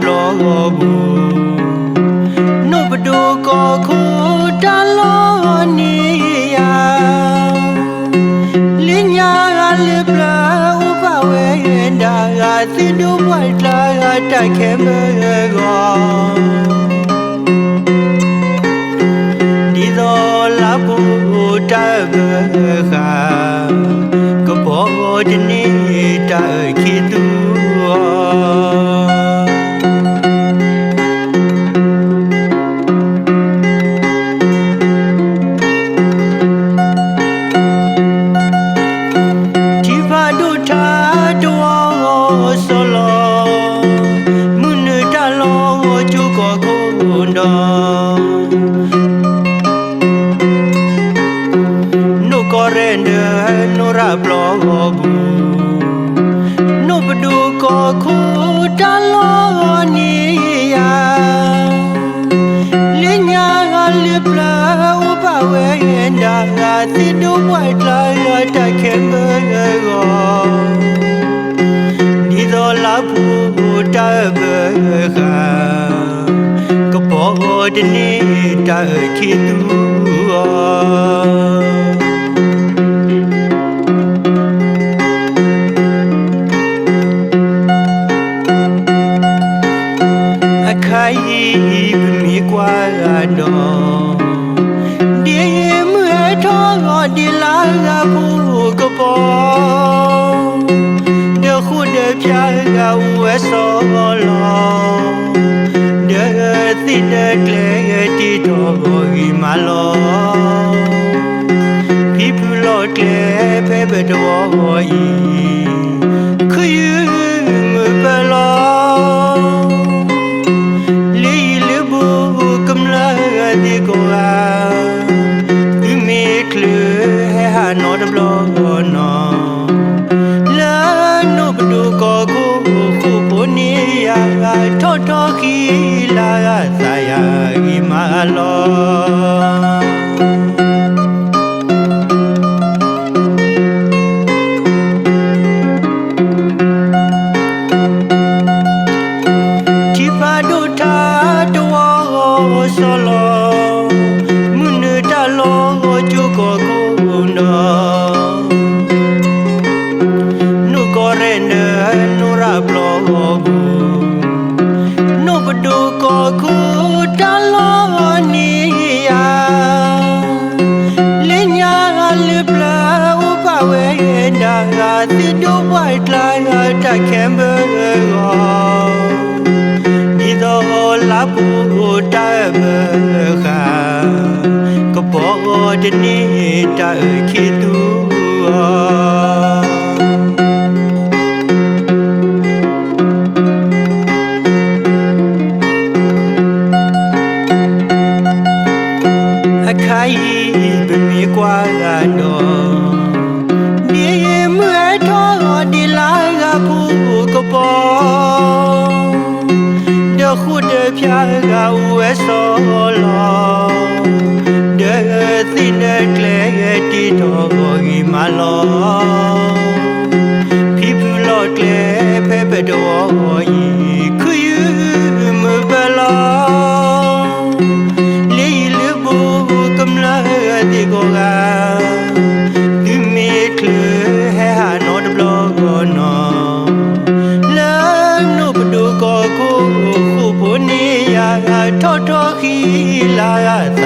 ပလောကိုနုပဒုကောခိုတလောနီယာလင်းညာကလေပလာဥပဝေရန္တာကသင်တို့ဘွိုက်လာကတိုက်ခဲမဲကောဒီတော်လာဖို့တပ်ခါကဘောဒီနေတာ rende nora blogo bu no bdu ko ku dalo ni ya linya ga le bla o ba we nda ga ti do wa la ya ta ke me go ni do la bu ta be ga ก็พอดนี้ตาคิดดู mi qua là đó đi mưa thó ngọ đi lá ra phố lùa cơ bó nhớ khu đề pia gà uế xó ngọ lò nhớ xin đề lệ đi thó gọi mà lò People are clever, but they're all ila sayagi malo စစ်တို့ဘွိုက်လာတက်ခင်ဘယ်ရောဒီတော့လာပူတက်ဘယ်ခါကပေါ်တဲ့နေတက်ခေတူပမေကွာကတော့မြေမွေထောဒီလာကဘူးကပေါ်ဒခုတပြားကဝဲစောလောဒသိနေကလေတီတော်ကြီးမလော ঠকিলায়া